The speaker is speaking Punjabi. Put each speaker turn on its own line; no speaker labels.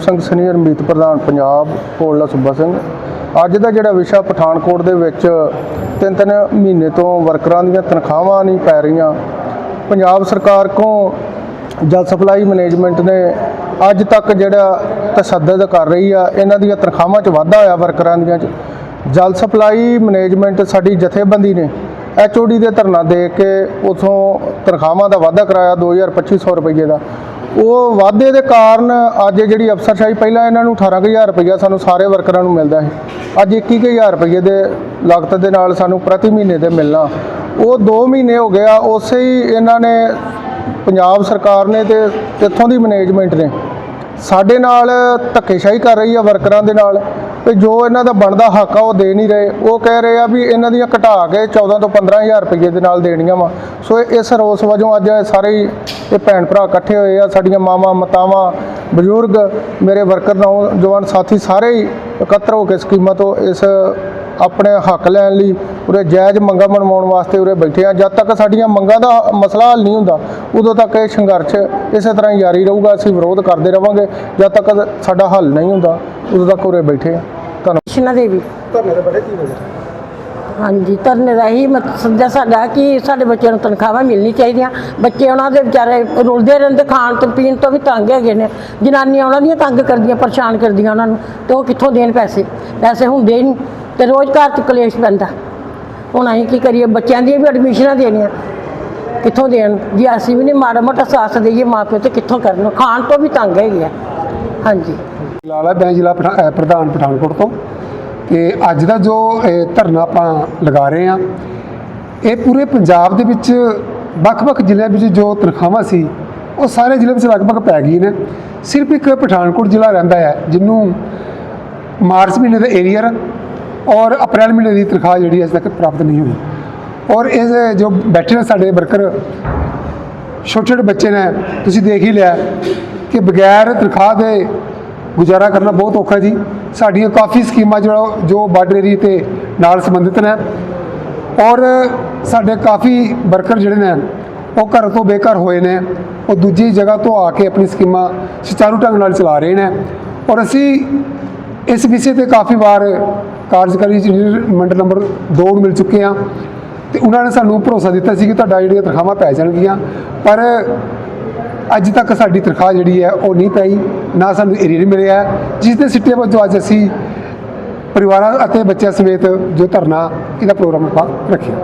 ਗਰੂਪ ਸਿੰਘ ਸੀਨੀਅਰ ਮੀਤ ਪ੍ਰਧਾਨ ਪੰਜਾਬ ਕੋਲਾ ਸੁੱਬਾ ਸਿੰਘ ਅੱਜ ਦਾ ਜਿਹੜਾ ਵਿਸ਼ਾ ਪਠਾਨਕੋਟ ਦੇ ਵਿੱਚ ਤਿੰਨ ਤਿੰਨ ਮਹੀਨੇ ਤੋਂ ਵਰਕਰਾਂ ਦੀਆਂ ਤਨਖਾਹਾਂ ਨਹੀਂ ਪੈ ਰਹੀਆਂ। ਪੰਜਾਬ ਸਰਕਾਰ ਕੋਲ ਜਲ ਸਪਲਾਈ ਮੈਨੇਜਮੈਂਟ ਨੇ ਅੱਜ ਤੱਕ ਜਿਹੜਾ ਤਸੱਦਦ ਕਰ ਰਹੀ ਆ, ਇਹਨਾਂ ਦੀਆਂ ਤਨਖਾਹਾਂ 'ਚ ਵਾਧਾ ਹੋਇਆ ਵਰਕਰਾਂ ਦੀਆਂ 'ਚ। ਜਲ ਸਪਲਾਈ ਮੈਨੇਜਮੈਂਟ ਸਾਡੀ ਜਥੇਬੰਦੀ ਨੇ ਐਚਓਡੀ ਦੇ ਧਰਨਾ ਦੇ ਕੇ ਉਥੋਂ ਤਨਖਾਹਾਂ ਦਾ ਵਾਧਾ ਕਰਾਇਆ 2250 ਰੁਪਏ ਦਾ। ਉਹ ਵਾਧੇ ਦੇ ਕਾਰਨ ਅੱਜ ਜਿਹੜੀ ਅਫਸਰਸ਼ਾਹੀ ਪਹਿਲਾਂ ਇਹਨਾਂ ਨੂੰ 18000 ਰੁਪਈਆ ਸਾਨੂੰ ਸਾਰੇ ਵਰਕਰਾਂ ਨੂੰ ਮਿਲਦਾ ਸੀ। ਅੱਜ 21000 ਰੁਪਏ ਦੇ ਲਾਗਤ ਦੇ ਨਾਲ ਸਾਨੂੰ ਪ੍ਰਤੀ ਮਹੀਨੇ ਦੇ ਮਿਲਣਾ। ਉਹ 2 ਮਹੀਨੇ ਹੋ ਗਿਆ ਉਸੇ ਹੀ ਇਹਨਾਂ ਨੇ ਪੰਜਾਬ ਸਰਕਾਰ ਨੇ ਤੇ ਇੱਥੋਂ ਦੀ ਮੈਨੇਜਮੈਂਟ ਨੇ ਸਾਡੇ ਨਾਲ ਧੱਕੇਸ਼ਾਹੀ ਕਰ ਰਹੀ ਆ ਵਰਕਰਾਂ ਦੇ ਨਾਲ ਤੇ ਜੋ ਇਹਨਾਂ ਦਾ ਬਣਦਾ ਹੱਕ ਆ ਉਹ ਦੇ ਨਹੀਂ ਰਹੇ। ਉਹ ਕਹਿ ਰਹੇ ਆ ਵੀ ਇਹਨਾਂ ਦੀਆਂ ਘਟਾ ਕੇ 14 ਤੋਂ 15000 ਰੁਪਏ ਦੇ ਨਾਲ ਦੇਣੀਆਂ ਵਾ। ਸੋ ਇਸ ਰੋਸ ਵਜੋਂ ਅੱਜ ਸਾਰੇ ਹੀ ਇਹ ਭੈਣ ਭਰਾ ਇਕੱਠੇ ਹੋਏ ਆ, ਸਾਡੀਆਂ ਮਾਵਾਂ, ਮਤਾਵਾਂ, ਬਜ਼ੁਰਗ, ਮੇਰੇ ਵਰਕਰ ਨੌਜਵਾਨ ਸਾਥੀ ਸਾਰੇ ਹੀ ਇਕੱਤਰ ਹੋ ਕੇ ਸਕੀਮਾਂ ਤੋਂ ਇਸ ਆਪਣੇ ਹੱਕ ਲੈਣ ਲਈ ਉਰੇ ਜਾਇਜ਼ ਮੰਗਾਂ ਮਨਵਾਉਣ ਵਾਸਤੇ ਉਰੇ ਬੈਠੇ ਆ। ਜਦ ਤੱਕ ਸਾਡੀਆਂ ਮੰਗਾਂ ਦਾ ਮਸਲਾ ਹੱਲ ਨਹੀਂ ਹੁੰਦਾ ਉਦੋਂ ਤੱਕ ਇਹ ਸੰਘਰਸ਼ ਇਸੇ ਤਰ੍ਹਾਂ ਹੀ ਜਾਰੀ ਰਹੂਗਾ। ਅਸੀਂ ਵਿਰੋਧ ਕਰਦੇ ਰਵਾਂਗੇ। ਜਦ ਤੱਕ ਸਾਡਾ ਹੱਲ ਨਹੀਂ ਹੁੰਦਾ ਉਦੋਂ ਤੱਕ ਉਰੇ ਬੈਠੇ ਆ। ਧੰਨਵਾਦ।
ਕ੍ਰਿਸ਼ਨਾ ਦੇਵੀ।
ਧਰਨੇ ਦੇ ਬੜੇ ਕੀ ਵਜ੍ਹਾ
ਹਾਂਜੀ, ਧਰਨੇ ਦਾ ਹੀ ਮਕਸਦ ਸਾਡਾ ਕਿ ਸਾਡੇ ਬੱਚਿਆਂ ਨੂੰ ਤਨਖਾਹਾਂ ਮਿਲਣੀ ਚਾਹੀਦੀਆਂ। ਬੱਚੇ ਉਹਨਾਂ ਦੇ ਵਿਚਾਰੇ ਰੁਲਦੇ ਰਹਿੰਦੇ, ਖਾਣ ਤੋਂ, ਪੀਣ ਤੋਂ ਵੀ ਤੰਗ ਹੈਗੇ ਨੇ। ਜਨਾਨੀਆਂ ਉਹਨਾਂ ਦੀਆਂ ਤੰਗ ਕਰਦੀਆਂ, ਪਰੇਸ਼ਾਨ ਕਰਦੀਆਂ ਉਹਨਾਂ ਨੂੰ, ਤੇ ਉਹ ਕਿੱਥੋਂ ਦੇਣ ਪੈਸੇ? ਪੈਸੇ ਹੁੰਦੇ ਹੀ ਨਹੀਂ, ਤੇ ਰੋਜ਼ ਘਰ 'ਚ ਕਲੇਸ਼ ਪੈਂਦਾ। ਹੁਣ ਅਸੀਂ ਕੀ ਕਰੀਏ, ਬੱਚਿਆਂ ਦੀਆਂ ਵੀ ਐਡਮਿਸ਼ਨਾਂ ਦੇਣੀਆਂ। ਕਿੱਥੋਂ ਦੇਣ? ਜੇ ਅਸੀਂ ਵੀ ਨਹੀਂ ਮਾੜਾ ਮੋਟਾ ਸਾਥ ਦੇਈਏ ਮਾਪਿਓ, ਤੇ ਕਿੱਥੋਂ ਕਰਨ? ਖਾਣ ਤੋਂ ਵੀ ਤੰਗ ਹੈਗੇ ਆ। ਹਾਂਜੀ।
ਲਾਲਾ ਬੈਂ ਜ਼ਿਲ੍ਹਾ ਪ੍ਰਧਾਨ ਪਠਾਨਕੋਟ ਤੋਂ। ਤੇ ਅੱਜ ਦਾ ਜੋ, ਇਹ ਧਰਨਾ ਆਪਾਂ ਲਗਾ ਰਹੇ ਹਾਂ, ਇਹ ਪੂਰੇ ਪੰਜਾਬ ਦੇ ਵਿੱਚ ਵੱਖ-ਵੱਖ ਜ਼ਿਲ੍ਹਿਆਂ ਵਿੱਚ ਜੋ ਤਨਖਾਹਾਂ ਸੀ, ਉਹ ਸਾਰੇ ਜ਼ਿਲ੍ਹੇ ਵਿੱਚ ਲਗਭਗ ਪੈ ਗਈ ਨੇ। ਸਿਰਫ ਇੱਕ ਪਠਾਨਕੋਟ ਜ਼ਿਲ੍ਹਾ ਰਹਿੰਦਾ ਹੈ, ਜਿਹਨੂੰ ਮਾਰਚ ਮਹੀਨੇ ਦਾ ਏਰੀਅਰ ਔਰ ਅਪ੍ਰੈਲ ਮਹੀਨੇ ਦੀ ਤਨਖਾਹ ਜਿਹੜੀ ਅਜੇ ਤੱਕ ਪ੍ਰਾਪਤ ਨਹੀਂ ਹੋਈ। ਔਰ ਇਹ ਜੋ ਬੈਠੇ ਨੇ ਸਾਡੇ ਵਰਕਰ ਛੋਟੇ ਛੋਟੇ ਬੱਚੇ ਨੇ, ਤੁਸੀਂ ਦੇਖ ਹੀ ਲਿਆ ਕਿ ਬਗੈਰ ਤਨਖਾਹ ਦੇ ਗੁਜ਼ਾਰਾ ਕਰਨਾ ਬਹੁਤ ਔਖਾ ਜੀ। ਸਾਡੀਆਂ ਕਾਫੀ ਸਕੀਮਾਂ ਜਿਹੜਾ ਜੋ ਬਾਰਡਰ ਏਰੀਏ ਤੇ ਨਾਲ ਸੰਬੰਧਿਤ ਨੇ। ਔਰ ਸਾਡੇ ਕਾਫੀ ਵਰਕਰ ਜਿਹੜੇ ਨੇ, ਉਹ ਘਰ ਤੋਂ ਬੇਘਰ ਹੋਏ ਨੇ। ਉਹ ਦੂਜੀ ਜਗ੍ਹਾ ਤੋਂ ਆ ਕੇ ਆਪਣੀ ਸਕੀਮਾਂ ਸੁਚਾਰੂ ਢੰਗ ਨਾਲ ਚਲਾ ਰਹੇ ਨੇ। ਔਰ ਅਸੀਂ ਇਸ ਵਿਸ਼ੇ ਤੇ ਕਾਫੀ ਵਾਰ ਕਾਰਜਕਾਰੀ ਮੰਡਲ ਨੰਬਰ 2 ਨੂੰ ਮਿਲ ਚੁੱਕੇ ਹਾਂ ਤੇ ਉਹਨਾਂ ਨੇ ਸਾਨੂੰ ਭਰੋਸਾ ਦਿੱਤਾ ਸੀ ਕਿ ਤੁਹਾਡਾ ਜਿਹੜੀਆਂ ਤਨਖਾਹਾਂ ਪੈ ਜਾਣਗੀਆਂ। ਪਰ ਅੱਜ ਤੱਕ ਸਾਡੀ ਤਨਖਾਹ ਜਿਹੜੀ ਹੈ ਉਹ ਨਹੀਂ ਪਈ। ਨਾ ਸਾਨੂੰ ਏਰੀਅਰ ਮਿਲਿਆ। ਜਿਸ ਦੇ ਸਿੱਟੇ ਵਜੋਂ ਅੱਜ ਅਸੀਂ ਪਰਿਵਾਰਾਂ ਅਤੇ ਬੱਚਿਆਂ ਸਮੇਤ ਜੋ ਧਰਨਾ ਇਹਦਾ ਪ੍ਰੋਗਰਾਮ ਆਪਾਂ ਰੱਖਿਆ।